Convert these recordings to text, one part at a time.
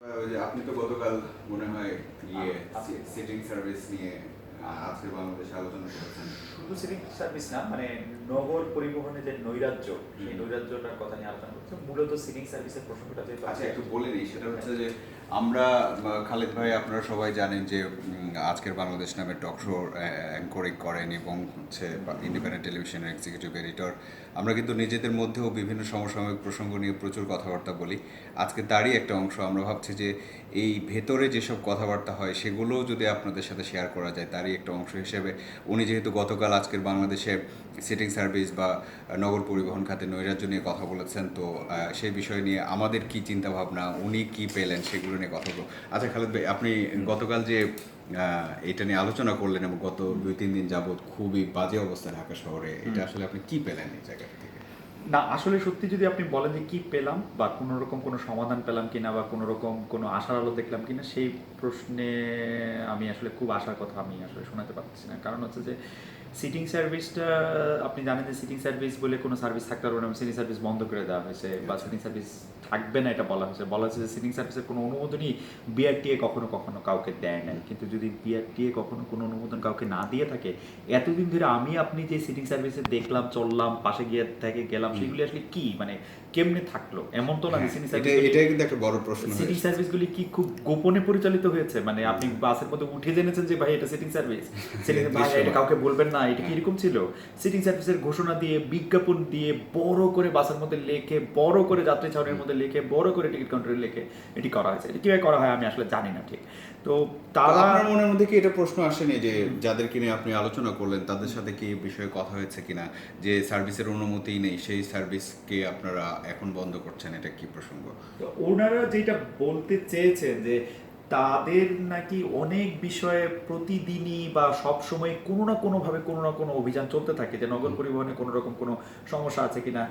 আপনি তো গতকাল মনে হয় আচ্ছা। সিটিং সার্ভিস নিয়ে আজকে বাংলাদেশে আলোচনা করেছেন। শুধু সিভিং সার্ভিস না মানে নগর পরিবহনে যে নৈরাজ্য সেই নৈরাজ্যটার কথা নিয়ে আলোচনা করছে। মূলত সিভিং সার্ভিসের প্রসঙ্গটা যেহেতু আচ্ছা একটু বলে নিই সেটা হচ্ছে যে আমরা খালেদ ভাই আপনারা সবাই জানেন যে আজকের বাংলাদেশ নামে টক শো অ্যাঙ্করিং করেন এবং হচ্ছে ইন্ডিপেন্ডেন্ট টেলিভিশনের এক্সিকিউটিভ এডিটর আমরা কিন্তু নিজেদের মধ্যেও বিভিন্ন সমসাময়িক প্রসঙ্গ নিয়ে প্রচুর কথাবার্তা বলি। আজকে তারই একটা অংশ। আমরা ভাবছি যে এই ভেতরে যেসব কথাবার্তা হয়, সেগুলোও যদি আপনাদের সাথে শেয়ার করা যায়, তারই একটা অংশ হিসেবে। উনি যেহেতু গতকাল আজকের বাংলাদেশে সিটিং সার্ভিস বা নগর পরিবহন খাতে নৈরাজ্য নিয়ে কথা বলেছেন, তো সেই বিষয় নিয়ে আমাদের কি চিন্তা ভাবনা উনি কি পেলেন, সেগুলো নিয়ে কথা বলব। আচ্ছা খালেদ ভাই, আপনি গতকাল যে এটা নিয়ে আলোচনা করলেন এবং গত দুই তিন দিন যাবৎ খুবই বাজে অবস্থা ঢাকা শহরে। এটা আসলে আপনি কি পেলেন এই জায়গা থেকে? না আসলে সত্যি যদি আপনি বলেন যে কি পেলাম বা কোনো রকম কোনো সমাধান পেলাম কিনা বা কোনো রকম কোনো আশার আলো দেখলাম কিনা সেই প্রশ্নে আমি আসলে খুব আশার কথা আমি আসলে শোনাতে পারতেছি না। কারণ হচ্ছে যে সিটিং সার্ভিসটা আপনি জানেন যে সিটিং সার্ভিস বলে কোনো সার্ভিস থাকতে পারবে না সিটিং সার্ভিস বন্ধ করে দেওয়া হয়েছে বা সিটিং সার্ভিস থাকবে না এটা বলা হয়েছে। বলা হয়েছে যে সিটিং সার্ভিসের কোনো অনুমোদনই বিআরটিএ কখনো কখনো কাউকে দেয় নাই। কিন্তু যদি বিআরটিএ কখনো কোনো অনুমোদন কাউকে না দিয়ে থাকে এতদিন ধরে আমি আপনি যে সিটিং সার্ভিসে দেখলাম চললাম পাশে গিয়ে থেকে গেলাম সেগুলি আসলে কি? মানে কেমনে থাকল? এমন তো না হ্যাঁ, সিটিং এটা সার্ভিস এটাই কিন্তু একটা বড় প্রশ্ন সিটিং সার্ভিসগুলি কি খুব গোপনে পরিচালিত হয়েছে? মানে আপনি বাসের মধ্যে উঠে জেনেছেন যে ভাই এটা সিটিং সার্ভিস সিটিং ভাই এটা কাউকে বলবেন না এটা কি এরকম ছিল? সিটিং সার্ভিসের ঘোষণা দিয়ে বিজ্ঞাপন দিয়ে বড় করে বাসের মধ্যে লেখে বড় করে যাত্রী ছাউনির মধ্যে লেখে বড় করে টিকিট কাউন্টারে লেখে এটি করা হয়েছে। এটা কীভাবে করা হয় আমি আসলে জানি না ঠিক। তো তারা আপনার মনের মধ্যে কি এটা প্রশ্ন আসেনি যে যাদেরকে নিয়ে আপনি আলোচনা করলেন তাদের সাথে কি বিষয়ে কথা হয়েছে কিনা? যে সার্ভিসের অনুমতি নেই সেই সার্ভিসকে আপনারা এখন বন্ধ করছেন এটা কি প্রসঙ্গ? ওনারা যেটা বলতে চেয়েছেন যে তাদের নাকি অনেক বিষয়ে প্রতিদিনই বা সব সময় কোনো না কোনোভাবে কোনো না কোনো অভিযান চলতে থাকে যে নগর পরিবহনে কোনো রকম কোনো সমস্যা আছে কিনা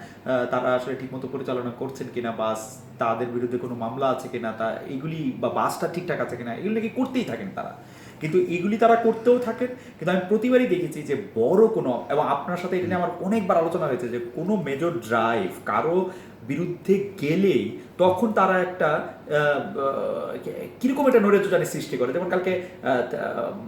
তারা আসলে ঠিকমতো পরিচালনা করছেন কিনা বাস তাদের বিরুদ্ধে কোনো মামলা আছে কিনা তা এগুলি বা বাসটা ঠিকঠাক আছে কিনা এগুলি নাকি করতেই থাকেন তারা। কিন্তু এগুলি তারা করতেও থাকেন। কিন্তু আমি প্রতিবারই দেখেছি যে বড় কোনো, এবং আপনার সাথে এটা নিয়ে আমার অনেকবার আলোচনা হয়েছে যে কোনো মেজর ড্রাইভ কারও বিরুদ্ধে গেলেই তখন তারা একটা কীরকম একটা নৈরাজ্যজানি সৃষ্টি করে। যেমন কালকে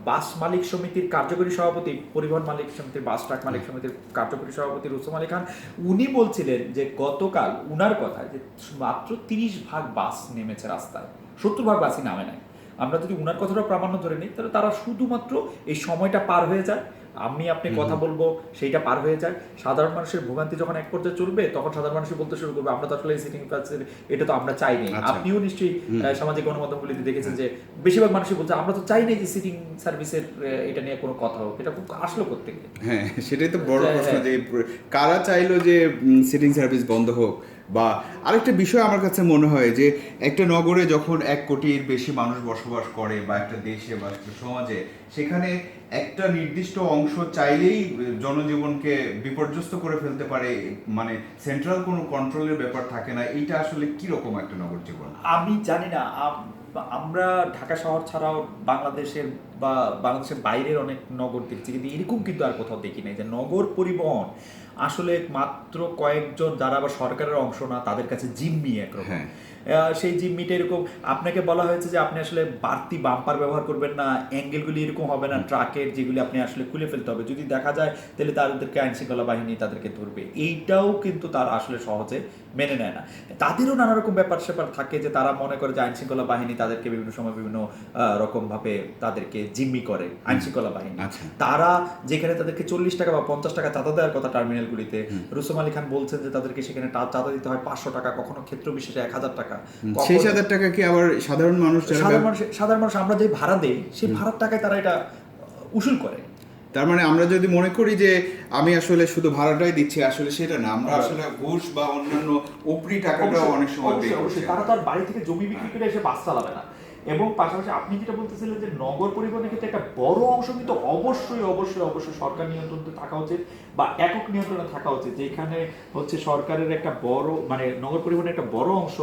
বাস মালিক সমিতির কার্যকরী সভাপতি, পরিবহন মালিক সমিতির, বাস ট্রাক মালিক সমিতির কার্যকরী সভাপতি রুসুম আলী খান, উনি বলছিলেন যে গতকাল উনার কথা যে মাত্র তিরিশ ভাগ বাস নেমেছে রাস্তায়। সত্তর ভাগ বাসই নামে নাই। আমরা যদি উনার কথাটা প্রামাণ্য ধরে নিই তাহলে তারা শুধুমাত্র এই সময়টা পার হয়ে যায়। আমি আপনি কথা বলব সেইটা পার হয়ে যায়। সাধারণ মানুষের ভোগান্তি যখন এক পর্যায়ে চলবে তখন সাধারণ মানুষ বলতে শুরু করবে আমরা তো আসলে সিটিং প্লাসের এটা তো আমরা চাইনি। আচ্ছা। আপনিও নিশ্চয়ই সামাজিক গণমাধ্যমগুলিতে দেখেছেন যে বেশিরভাগ মানুষই বলছে আমরা তো চাইনি যে সিটিং সার্ভিসের এটা নিয়ে কোনো কথা হোক। এটা খুব আসলো করতে হ্যাঁ সেটাই তো বড় হ্যাঁ, প্রশ্ন হ্যাঁ। যে কারা চাইলো যে সিটিং সার্ভিস বন্ধ হোক? বা আরেকটা বিষয় আমার কাছে মনে হয় যে একটা নগরে যখন এক কোটির বেশি মানুষ বসবাস করে বা একটা দেশে বা একটা সমাজে, সেখানে একটা নির্দিষ্ট অংশ চাইলেই জনজীবনকে বিপর্যস্ত করে ফেলতে পারে মানে সেন্ট্রাল কোনো কন্ট্রোলের ব্যাপার থাকে না, এইটা আসলে কীরকম একটা নগর জীবন? আমি জানি না আমরা ঢাকা শহর ছাড়াও বাংলাদেশের বা বাংলাদেশের বাইরের অনেক নগর দেখছি, কিন্তু এরকম কিন্তু আর কোথাও দেখি নাই যে নগর পরিবহন আসলে মাত্র কয়েকজন যারা আবার সরকারের অংশ না তাদের কাছে জিম্মি একরকম। সেই জিম্মিটা এরকম আপনাকে বলা হয়েছে যে আপনি আসলে বাড়তি বাম্পার ব্যবহার করবেন না অ্যাঙ্গেলগুলি এরকম হবে না ট্রাকের যেগুলি আপনি আসলে খুলে ফেলতে হবে। যদি দেখা যায় তাহলে তাদেরকে আইন শৃঙ্খলা বাহিনী তাদেরকে ধরবে। এইটাও কিন্তু তারা আসলে সহজে মেনে নেয় না। তাদেরও নানা রকম ব্যাপার স্যাপার থাকে যে তারা মনে করে যে আইন শৃঙ্খলা বাহিনী তাদেরকে বিভিন্ন সময় বিভিন্ন রকম ভাবে তাদেরকে জিম্মি করে আইন শৃঙ্খলা বাহিনী। আচ্ছা। তারা যেখানে তাদেরকে চল্লিশ টাকা বা পঞ্চাশ টাকা চাঁদা দেওয়ার কথা টার্মিনালগুলিতে রুসুম আলী খান বলছেন যে তাদেরকে সেখানে চাঁদা দিতে হয় পাঁচশো টাকা কখনো ক্ষেত্র বিশেষে এক হাজার টাকা। কখনো- সেই হাজার টাকা কি আবার সাধারণ মানুষ সাধারণ মানুষ সাধারণ মানুষ আমরা যে ভাড়া দেই সেই ভাড়ার টাকায় তারা এটা উসুল করে। তার মানে আমরা যদি মনে করি যে আমি আসলে শুধু ভাড়াটাই দিচ্ছি আসলে সেটা না। আমরা আসলে ঘুষ বা অন্যান্য উপরি টাকাটাও অনেক সময়। তারা তো আর বাড়ি থেকে জমি বিক্রি করে এসে বাস চালাবে না। এবং পাশাপাশি আপনি যেটা বলতেছিলেন যে নগর পরিবহনের ক্ষেত্রে একটা বড় অংশ কিন্তু অবশ্যই অবশ্যই অবশ্যই সরকার নিয়ন্ত্রণে থাকা উচিত বা একক নিয়ন্ত্রণে থাকা উচিত। যেখানে হচ্ছে সরকারের একটা বড় মানে নগর পরিবহনের একটা বড় অংশ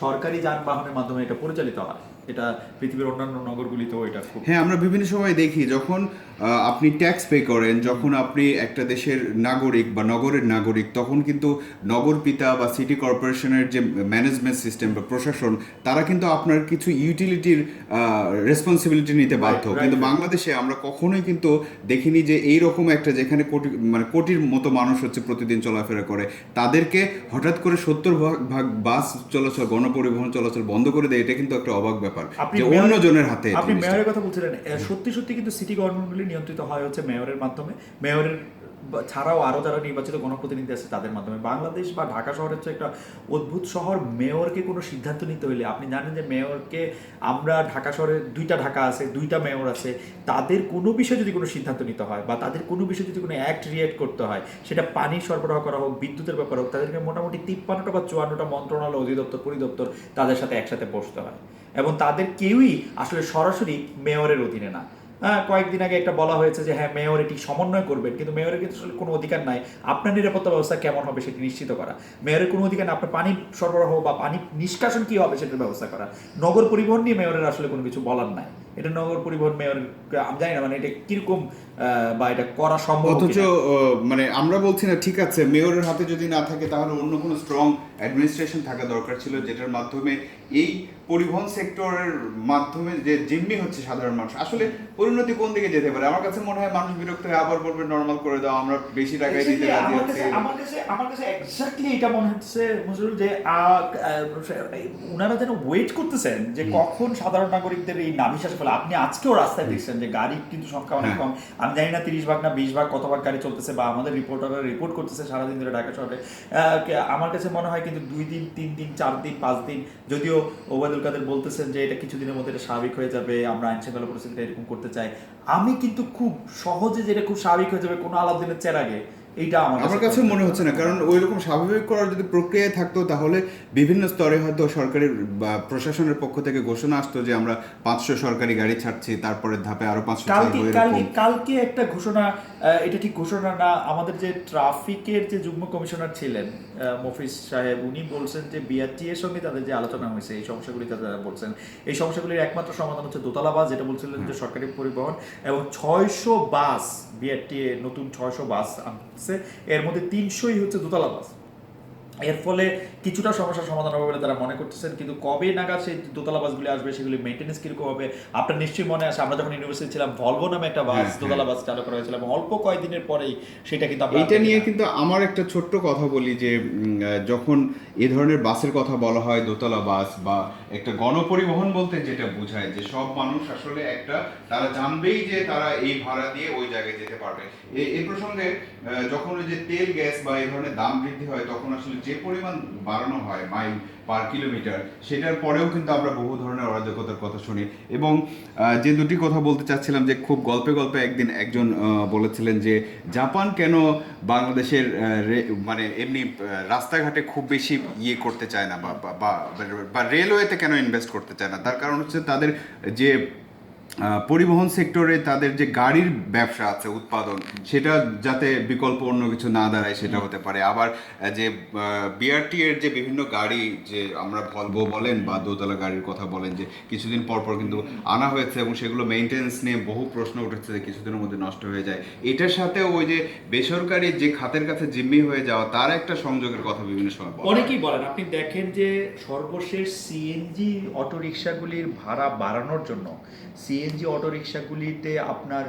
সরকারি যানবাহনের মাধ্যমে এটা পরিচালিত হয়। এটা পৃথিবীর অন্যান্য নগরগুলিতেও এটা খুব হ্যাঁ আমরা বিভিন্ন সময় দেখি যখন আপনি ট্যাক্স পে করেন যখন আপনি একটা দেশের নাগরিক বা নগরের নাগরিক তখন কিন্তু নগর পিতা বা সিটি কর্পোরেশনের যে ম্যানেজমেন্ট সিস্টেম বা প্রশাসন তারা কিন্তু আপনার কিছু ইউটিলিটির রেসপন্সিবিলিটি নিতে বাধ্য। কিন্তু বাংলাদেশে আমরা কখনোই কিন্তু দেখিনি যে এই রকম একটা যেখানে কোটি মানে কোটির মতো মানুষ হচ্ছে প্রতিদিন চলাফেরা করে। তাদেরকে হঠাৎ করে সত্তর ভাগ ভাগ বাস চলাচল গণপরিবহন চলাচল বন্ধ করে দেয় এটা কিন্তু একটা অবাক ব্যাপার। আপনি যে অন্যজনের হাতে আপনি মেয়রের কথা বলছিলেন সত্যি সত্যি কিন্তু সিটি গভর্নমেন্টগুলি নিয়ন্ত্রিত হয় হচ্ছে মেয়রের মাধ্যমে। মেয়রের ছাড়াও আরও যারা নির্বাচিত গণপ্রতিনিধি আছে তাদের মাধ্যমে। বাংলাদেশ বা ঢাকা শহরের হচ্ছে একটা অদ্ভুত শহর মেয়রকে কোনো সিদ্ধান্ত নিতে হলে আপনি জানেন যে মেয়রকে আমরা ঢাকা শহরে দুইটা ঢাকা আছে দুইটা মেয়র আছে তাদের কোনো বিষয়ে যদি কোনো সিদ্ধান্ত নিতে হয় বা তাদের কোনো বিষয়ে যদি কোনো অ্যাক্ট রিয়েক্ট করতে হয় সেটা পানি সরবরাহ করা হোক বিদ্যুতের ব্যাপার হোক তাদেরকে মোটামুটি তিপ্পান্নটা বা চুয়ান্নটা মন্ত্রণালয় অধিদপ্তর পরিদপ্তর তাদের সাথে একসাথে বসতে হয়। এবং তাদের কেউই আসলে সরাসরি মেয়রের অধীনে না। হ্যাঁ কয়েকদিন আগে একটা বলা হয়েছে যে হ্যাঁ মেয়র এটি সমন্বয় করবেন কিন্তু মেয়রের কিন্তু আসলে কোনো অধিকার নাই। আপনার নিরাপত্তা ব্যবস্থা কেমন হবে সেটি নিশ্চিত করা। মেয়রের কোনো অধিকার নেই আপনার পানি সরবরাহ বা পানি নিষ্কাশন কী হবে সেটার ব্যবস্থা করা। নগর পরিবহন নিয়ে মেয়রের আসলে কোনো কিছু বলার নাই। এটা নগর পরিবহন মেয়রের আমি জানি না মানে এটা কীরকম বা এটা করা সম্ভব অথচ মানে আমরা বলছি না ঠিক আছে মেয়রের হাতে যদি না থাকে তাহলে অন্য কোনো স্ট্রং অ্যাডমিনিস্ট্রেশন থাকা দরকার ছিল যেটার মাধ্যমে এই পরিবহন সেক্টরের মাধ্যমে যে জিম্মি হচ্ছে সাধারণ মানুষ। আসলে পরিণতি কোন দিকে যেতে পারে? আমার কাছে মনে হয় মানুষ বিরক্ত হয়ে আবার বলবে নর্মাল করে দাও আমরা বেশি টাকায় দিতে রাজি আমার আছি। কাছে আমার কাছে আমার কাছে এক্স্যাক্টলি এটা মনে হচ্ছে মুজরুল যে উনারা যেন ওয়েট করতেছেন যে কখন সাধারণ নাগরিকদের এই নাভিশ্বাস ফেলে আপনি আজকেও রাস্তায় দেখছেন যে গাড়ি কিন্তু সংখ্যা অনেক হ্যাঁ। কম। আমি জানি না তিরিশ ভাগ না বিশ ভাগ কত ভাগ গাড়ি চলতেছে বা আমাদের রিপোর্টাররা রিপোর্ট করতেছে সারাদিন ধরে ঢাকা শহরে। আমার কাছে মনে হয় কিন্তু দুই দিন তিন দিন চার দিন পাঁচ দিন যদিও ওবায়দুল কাদের বলতেছেন যে এটা কিছুদিনের মধ্যে এটা স্বাভাবিক হয়ে যাবে আমরা আইন শৃঙ্খলা পরিস্থিতিটা এরকম করতে চাই। আমি কিন্তু খুব সহজে যেটা খুব স্বাভাবিক হয়ে যাবে কোনো আলাদিনের চের আগে এইটা আমার কাছে মনে হচ্ছে না কারণ ওই রকম স্বাভাবিক করার যদি প্রক্রিয়া থাকতো তাহলে বিভিন্ন স্তরে হয়তো সরকারি বা প্রশাসনের পক্ষ থেকে ঘোষণা আসতো যে আমরা পাঁচশো সরকারি গাড়ি ছাড়ছি তারপরে ধাপে আরও পাঁচশো কালকে কালকে একটা ঘোষণা এটা ঠিক ঘোষণা না আমাদের যে ট্রাফিকের যে যুগ্ম কমিশনার ছিলেন মফিজ সাহেব উনি বলছেন যে বিআরটি এর সঙ্গে তাদের যে আলোচনা হয়েছে এই সমস্যাগুলি তারা বলছেন। এই সমস্যাগুলির একমাত্র সমাধান হচ্ছে দোতলা বাস যেটা বলছিলেন যে সরকারি পরিবহন এবং ছয়শো বাস বিআরটি নতুন ছয়শো বাস এর মধ্যে তিনশোই হচ্ছে দোতলা বাস। এর ফলে কিছুটা সমস্যার সমাধান হবে বলে তারা মনে করতেছেন। কিন্তু কবে নাগাদ সেই দোতলা বাসগুলি আসবে সেগুলি মেনটেন্স কীরকম হবে আপনার নিশ্চয়ই মনে আছে আমরা যখন ইউনিভার্সিটি ছিলাম ভলভো নামে একটা বাস হ্যাঁ, দোতলা বাস চালু করা হয়েছিল এবং অল্প কয়েকদিনের পরেই সেটা কিন্তু দেখি নিয়ে কিন্তু আমার একটা ছোট্ট কথা বলি যে যখন এ ধরনের বাসের কথা বলা হয় দোতলা বাস বা একটা গণপরিবহন বলতে যেটা বোঝায় যে সব মানুষ আসলে একটা তারা জানবেই যে তারা এই ভাড়া দিয়ে ওই জায়গায় যেতে পারবে। এ- এই প্রসঙ্গে যখন ওই যে তেল গ্যাস বা এই ধরনের দাম বৃদ্ধি হয় তখন আসলে যে পরিমাণ বাড়ানো হয় মাইল পার কিলোমিটার সেটার পরেও কিন্তু আমরা বহু ধরনের অরাজকতার কথা শুনি। এবং যে দুটি কথা বলতে চাচ্ছিলাম যে খুব গল্পে গল্পে একদিন একজন বলেছিলেন যে, জাপান কেন বাংলাদেশের মানে এমনি রাস্তাঘাটে খুব বেশি ইয়ে করতে চায় না বা- রেলওয়েতে কেন ইনভেস্ট করতে চায় না? তার কারণ হচ্ছে তাদের যে পরিবহন সেক্টরে তাদের যে গাড়ির ব্যবসা আছে উৎপাদন সেটা যাতে বিকল্প অন্য কিছু না দাঁড়ায় সেটা হতে পারে। আবার যে বিআরটি এর যে বিভিন্ন গাড়ি যে আমরা ভলভো বলেন বা দোতলা গাড়ির কথা বলেন যে কিছুদিন পর পর কিন্তু আনা হয়েছে এবং সেগুলো মেনটেন্স নিয়ে বহু প্রশ্ন উঠেছে যে কিছুদিনের মধ্যে নষ্ট হয়ে যায়। এটার সাথে ওই যে বেসরকারি যে খাতের কাছে জিম্মি হয়ে যাওয়া তার একটা সংযোগের কথা বিভিন্ন সময় বলা। অনেকেই বলেন আপনি দেখেন যে সর্বশেষ সিএনজি অটোরিকশাগুলির ভাড়া বাড়ানোর জন্য সিএনজি অটোরিকশাগুলিতে আপনার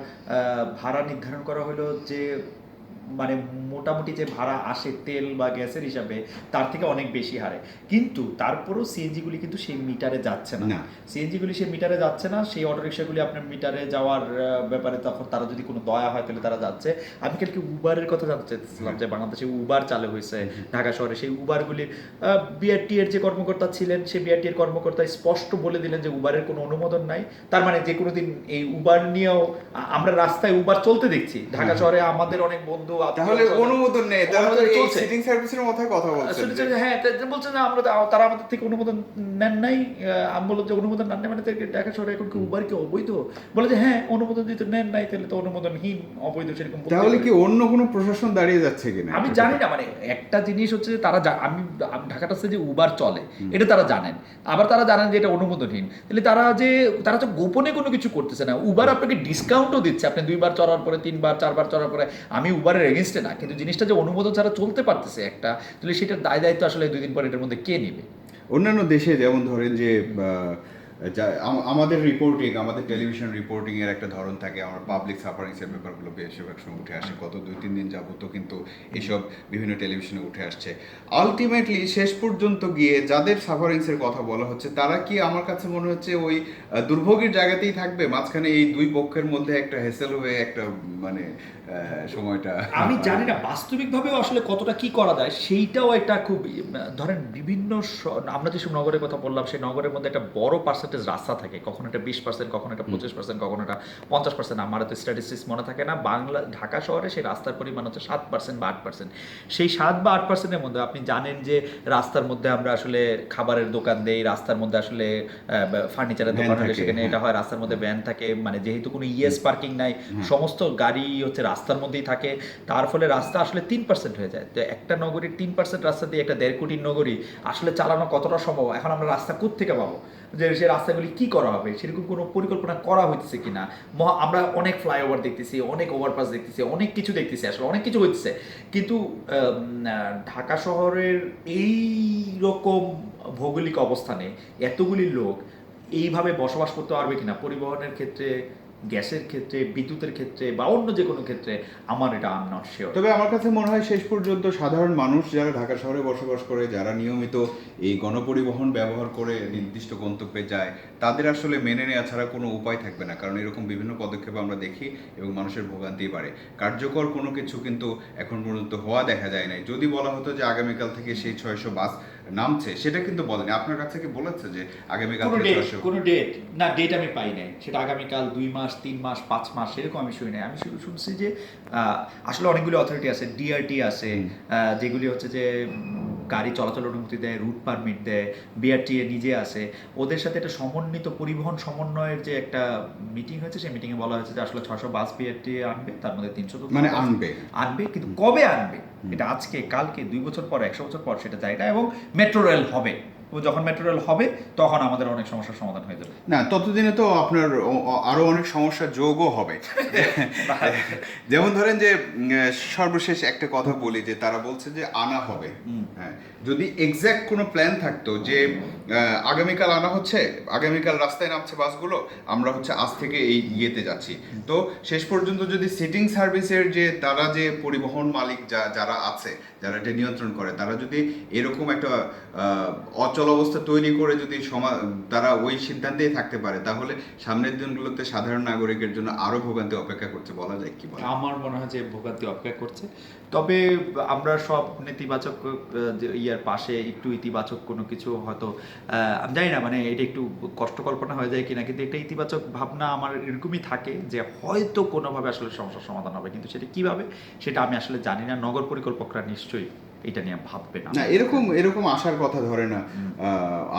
ভাড়া নির্ধারণ করা হলো যে মানে মোটামুটি যে ভাড়া আসে তেল বা গ্যাসের হিসাবে তার থেকে অনেক বেশি হারে। কিন্তু তারপরেও সিএনজিগুলি কিন্তু সেই মিটারে যাচ্ছে না। সিএনজিগুলি সেই মিটারে যাচ্ছে না সেই অটোরিকশাগুলি আপনার মিটারে যাওয়ার ব্যাপারে তখন তারা যদি কোনো দয়া হয় তাহলে তারা যাচ্ছে। আমি কালকে উবারের কথা জানতে চাইছিলাম যে বাংলাদেশে উবার চালু হয়েছে ঢাকা শহরে। সেই উবারগুলির বিআরটি এর যে কর্মকর্তা ছিলেন সেই বিআরটি এর কর্মকর্তা স্পষ্ট বলে দিলেন যে উবারের কোনো অনুমোদন নাই। তার মানে যে কোনো দিন এই উবার নিয়েও আমরা রাস্তায় উবার চলতে দেখছি। ঢাকা। শহরে আমাদের অনেক বন্ধু আত্মীয় তাহলে অনুমোদন নেই তারা তো অনুমোদন এই সিটিং সার্ভিসের মাথায় কথা বলছেন যে- হ্যাঁ তা- না আমরা তারা আমাদের থেকে অনুমোদন নেন নাই। আমি বললাম যে অনুমোদন নেন নাই মানে তাদেরকে ঢাকা শহরে এখন কি উবার কি অবৈধ? বলে যে হ্যাঁ অনুমোদন দিতে নেন নাই তাহলে তো অনুমোদনহীন অবৈধ সেরকম তাহলে কি অন্য কোনো প্রশাসন দাঁড়িয়ে যাচ্ছে কিনা? আমি জানি না মানে একটা জিনিস হচ্ছে যে তারা আমি আমি ঢাকাটা যে উবার চলে এটা তারা জানেন। আবার তারা জানেন যে এটা অনুমোদনহীন। তাহলে তারা যে তারা তো গোপনে কোনো কিছু করতেছে না। উবার আপনাকে ডিসকাউন্টও দিচ্ছে। আপনি দুইবার চড়ার পরে তিনবার চারবার চড়ার পরে আমি উবারের এগেনস্টে না, কিন্তু জিনিসটা যে অনুমোদন ছাড়া চলতে পারতেছে একটা, তাহলে সেটার দায় দায়িত্ব আসলে দুই দিন পর এটার মধ্যে কে নেবে? অন্যান্য দেশে যেমন ধরেন যে আমাদের রিপোর্টিং আমাদের টেলিভিশন রিপোর্টিং এর একটা ধরন থাকে। আমরা পাবলিক সাফারিংস এর ব্যাপারগুলো বেশিরভাগ সময় উঠে আসে। গত দুই, তিন দিন যাবত কিন্তু এসব বিভিন্ন টেলিভিশনে উঠে আসছে। আলটিমেটলি শেষ পর্যন্ত গিয়ে যাদের সাফারিংস এর কথা বলা হচ্ছে, তারা কি আমার কাছে মনে হচ্ছে ওই দুর্ভোগের জায়গাতেই থাকবে? মাঝখানে এই দুই পক্ষের মধ্যে একটা হেসেল হয়ে একটা মানে সময়টা আমি জানি না, বাস্তবিকভাবেও আসলে কতটা কি করা যায়, সেইটাও একটা খুব ধরেন বিভিন্ন আমরা যেসব নগরের কথা বললাম, সেই নগরের মধ্যে একটা বড় পার্সেন্টেজ রাস্তা থাকে কখনো এটা বিশ পার্সেন্ট কখনো এটা পঁচিশ পার্সেন্ট কখনো এটা পঞ্চাশ পার্সেন্ট আমার তো স্ট্যাটিস্টিক্স মনে থাকে না। বাংলা ঢাকা শহরে সেই রাস্তার পরিমাণ হচ্ছে সাত পার্সেন্ট বা আট পার্সেন্ট সেই সাত বা আট পার্সেন্টের মধ্যে আপনি জানেন যে রাস্তার মধ্যে আমরা আসলে খাবারের দোকান দেই রাস্তার মধ্যে আসলে ফার্নিচারের দোকান হলে সেখানে হ্যাঁ। এটা হয়। রাস্তার মধ্যে ভ্যান থাকে মানে যেহেতু কোনো ইএস পার্কিং নাই সমস্ত গাড়ি হচ্ছে রাস্তার মধ্যেই থাকে। তার ফলে রাস্তা আসলে তিন পার্সেন্ট হয়ে যায়। তো একটা নগরীর তিন পার্সেন্ট রাস্তা দিয়ে একটা দেড় কোটির নগরী আসলে চালানো কতটা সম্ভব? এখন আমরা রাস্তা কোত্থেকে পাবো? যে সেই রাস্তাগুলি কি করা হবে? সেরকম কোনো পরিকল্পনা করা হইতেছে কিনা? আমরা অনেক ফ্লাইওভার দেখতেছি, অনেক ওভারপাস দেখতেছি, অনেক কিছু দেখতেছি আসলে, অনেক কিছু হচ্ছে কিন্তু ঢাকা শহরের এই রকম ভৌগোলিক অবস্থানে এতগুলি লোক এইভাবে বসবাস করতে পারবে কিনা? পরিবহনের ক্ষেত্রে গ্যাসের ক্ষেত্রে, বিদ্যুতের ক্ষেত্রে বা অন্য যে কোনো ক্ষেত্রে আমার এটা আম নট তবে আমার কাছে মনে হয় শেষ পর্যন্ত সাধারণ মানুষ যারা ঢাকা শহরে বসবাস করে, যারা নিয়মিত এই গণপরিবহন ব্যবহার করে নির্দিষ্ট গন্তব্যে যায়, তাদের আসলে মেনে নেওয়া ছাড়া কোনো উপায় থাকবে না। কারণ এরকম বিভিন্ন পদক্ষেপ আমরা দেখি এবং মানুষের ভোগান্তি বাড়ে। কার্যকর কোনো কিছু কিন্তু এখন পর্যন্ত হওয়া দেখা যায় নাই। যদি বলা হতো যে আগামীকাল থেকে সেই ছয়শো বাস নামছে সেটা কিন্তু বলেনি। আপনার কাছ থেকে বলেছে যে আগামীকাল কোনো ডেট ছয়শো কোনো ডেট না ডেট আমি পাই নাই। সেটা আগামীকাল দুই মাস তিন মাস পাঁচ মাস এরকম আমি শুনি নাই। আমি শুধু শুনছি যে আহ, আসলে অনেকগুলো অথরিটি আছে ডিআরটি আছে আহ, যেগুলি হচ্ছে যে গাড়ি চলাচল অনুমতি দেয় রুট পারমিট দেয় বিআরটিএ নিজে আসে। ওদের সাথে একটা সমন্বিত পরিবহন সমন্বয়ের যে একটা মিটিং হয়েছে সেই মিটিংয়ে বলা হয়েছে যে আসলে ছশো বাস বিআরটি আনবে তার মধ্যে তিনশো মানে আনবে। আনবে কিন্তু কবে আনবে? এটা আজকে কালকে দুই বছর পর একশো বছর পর সেটা জায়গা এবং মেট্রো রেল হবে। যখন মেট্রো রেল হবে তখন আমাদের অনেক সমস্যার সমাধান হয়ে যাবে। না ততদিনে তো আপনার ও- ও- আরও অনেক সমস্যা যোগও হবে। যেমন ধরেন যে সর্বশেষ একটা কথা বলি যে তারা বলছে যে আনা হবে। হ্যাঁ যদি এক্স্যাক্ট কোনো প্ল্যান থাকতো যে আগামীকাল আনা হচ্ছে আগামীকাল রাস্তায় নামছে বাসগুলো আমরা হচ্ছে আজ থেকে এই ইয়েতে যাচ্ছি। তো শেষ পর্যন্ত যদি সিটিং সার্ভিসের যে তারা যে পরিবহন মালিক যা যারা আছে যারা এটা নিয়ন্ত্রণ করে তারা যদি এরকম একটা আহ, অচল অবস্থা তৈরি করে যদি সমা, তারা ওই সিদ্ধান্তেই থাকতে পারে, তাহলে সামনের দিনগুলোতে সাধারণ নাগরিকের জন্য আরও ভোগান্তি অপেক্ষা করছে বলা যায় কি আমার মনে হয় যে ভোগান্তি অপেক্ষা করছে। তবে আমরা সব নেতিবাচক ইয়ার পাশে একটু ইতিবাচক কোনো কিছু হয়তো আমি জানি না মানে এটা একটু কষ্ট কল্পনা হয়ে যায় কিনা, কিন্তু একটা ইতিবাচক ভাবনা আমার এরকমই থাকে যে হয়তো কোনোভাবে আসলে সমস্যার সমাধান হবে, কিন্তু সেটা কীভাবে, সেটা আমি আসলে জানি না। নগর পরিকল্পকরা নিশ্চয়ই এটা নিয়ে ভাববে না। না এরকম এরকম আশার কথা ধরে না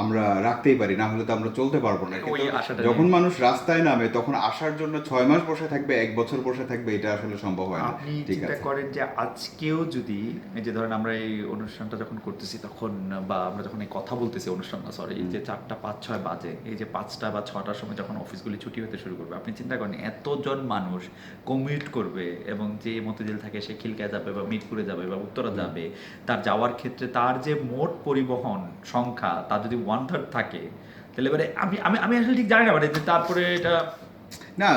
আমরা রাখতেই পারি না হলে তো আমরা চলতে পারব না। যখন মানুষ রাস্তায় নামে তখন আসার জন্য ছয় মাস বসে থাকবে এক বছর বসে থাকবে এটা আসলে সম্ভব হয় না। আপনি চিন্তা করেন যে আজকেও যদি এই যে ধরেন আমরা এই অনুষ্ঠানটা যখন করতেছি তখন বা আমরা যখন এই কথা বলতেছি অনুষ্ঠানটা সরি যে চারটা পাঁচ ছয় বাজে এই যে পাঁচটা বা ছটার সময় যখন অফিসগুলি ছুটি হতে শুরু করবে আপনি চিন্তা করেন এতজন মানুষ কমিউট করবে এবং যে মতিঝিল থাকে সে খিলকা যাবে বা মিরপুরে যাবে বা উত্তরা যাবে তার যাওয়ার ক্ষেত্রে তার যে মোট পরিবহন সংখ্যা তা যদি ওয়ান থার্ড থাকে, তাহলে এবারে আমি আমি আমি আসলে ঠিক জানি না মানে যে তারপরে এটা না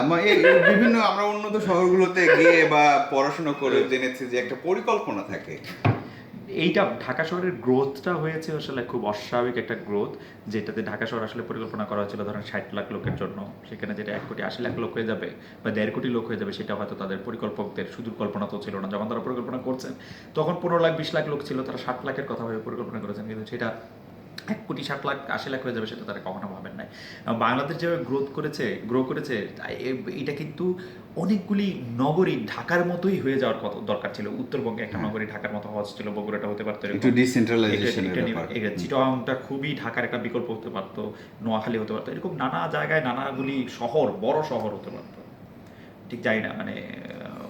বিভিন্ন আমরা উন্নত শহরগুলোতে গিয়ে বা পড়াশোনা করে জেনেছি যে একটা পরিকল্পনা থাকে। এইটা ঢাকা শহরের গ্রোথটা হয়েছে আসলে খুব অস্বাভাবিক একটা গ্রোথ যেটাতে ঢাকা শহর আসলে পরিকল্পনা করা হয়েছিল ধরেন ষাট লাখ লোকের জন্য। সেখানে যেটা এক কোটি আশি লাখ লোক হয়ে যাবে বা দেড় কোটি লোক হয়ে যাবে, সেটা হয়তো তাদের পরিকল্পকদের সুদূর কল্পনা তো ছিল না। যখন তারা পরিকল্পনা করছেন, তখন পনেরো লাখ, বিশ লাখ লোক ছিল, তারা ষাট লাখের কথা ভেবে পরিকল্পনা করেছেন। কিন্তু সেটা এক কোটি ষাট লাখ, আশি লাখ হয়ে যাবে, সেটা তারা কখনো নাই যায়। বাংলাদেশ যেভাবে গ্রোথ করেছে গ্রো করেছে এটা কিন্তু অনেকগুলি নগরী ঢাকার মতোই হয়ে যাওয়ার কথা দরকার ছিল। উত্তরবঙ্গে একটা নগরী ঢাকার মতো হওয়া ছিল বগুড়াটা হতে পারতো। একটু চিটাগাংটা খুবই ঢাকার একটা বিকল্প হতে পারতো নোয়াখালী হতে পারতো এরকম নানা জায়গায় নানাগুলি শহর বড় শহর হতে পারতো। ঠিক জানি না মানে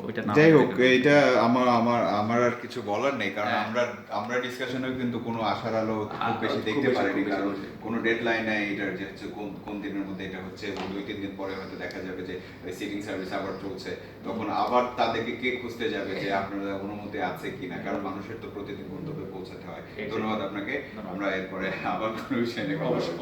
ওইটা না যাই হোক এটা আমার আমার আমার আর কিছু বলার নেই কারণ হ্যাঁ। আমরা আমরা ডিসকাশনেও কিন্তু কোনো আশার আলো খুব বেশি দেখতে পারিনি কারণ কোনো ডেডলাইন নেই এটার যে হচ্ছে কোন কোন দিনের মধ্যে এটা হচ্ছে দুই তিন দিন পরে হয়তো দেখা যাবে যে সিটিং সার্ভিস আবার চলছে। তখন আবার তাদেরকে কে খুঁজতে যাবে যে আপনারা অনুমতি আছে কিনা? কারণ মানুষের তো প্রতিদিন গন্তব্যে পৌঁছাতে হয়। ধন্যবাদ আপনাকে। আমরা এরপরে আবার কোনো বিষয় নিয়ে অবশ্যই।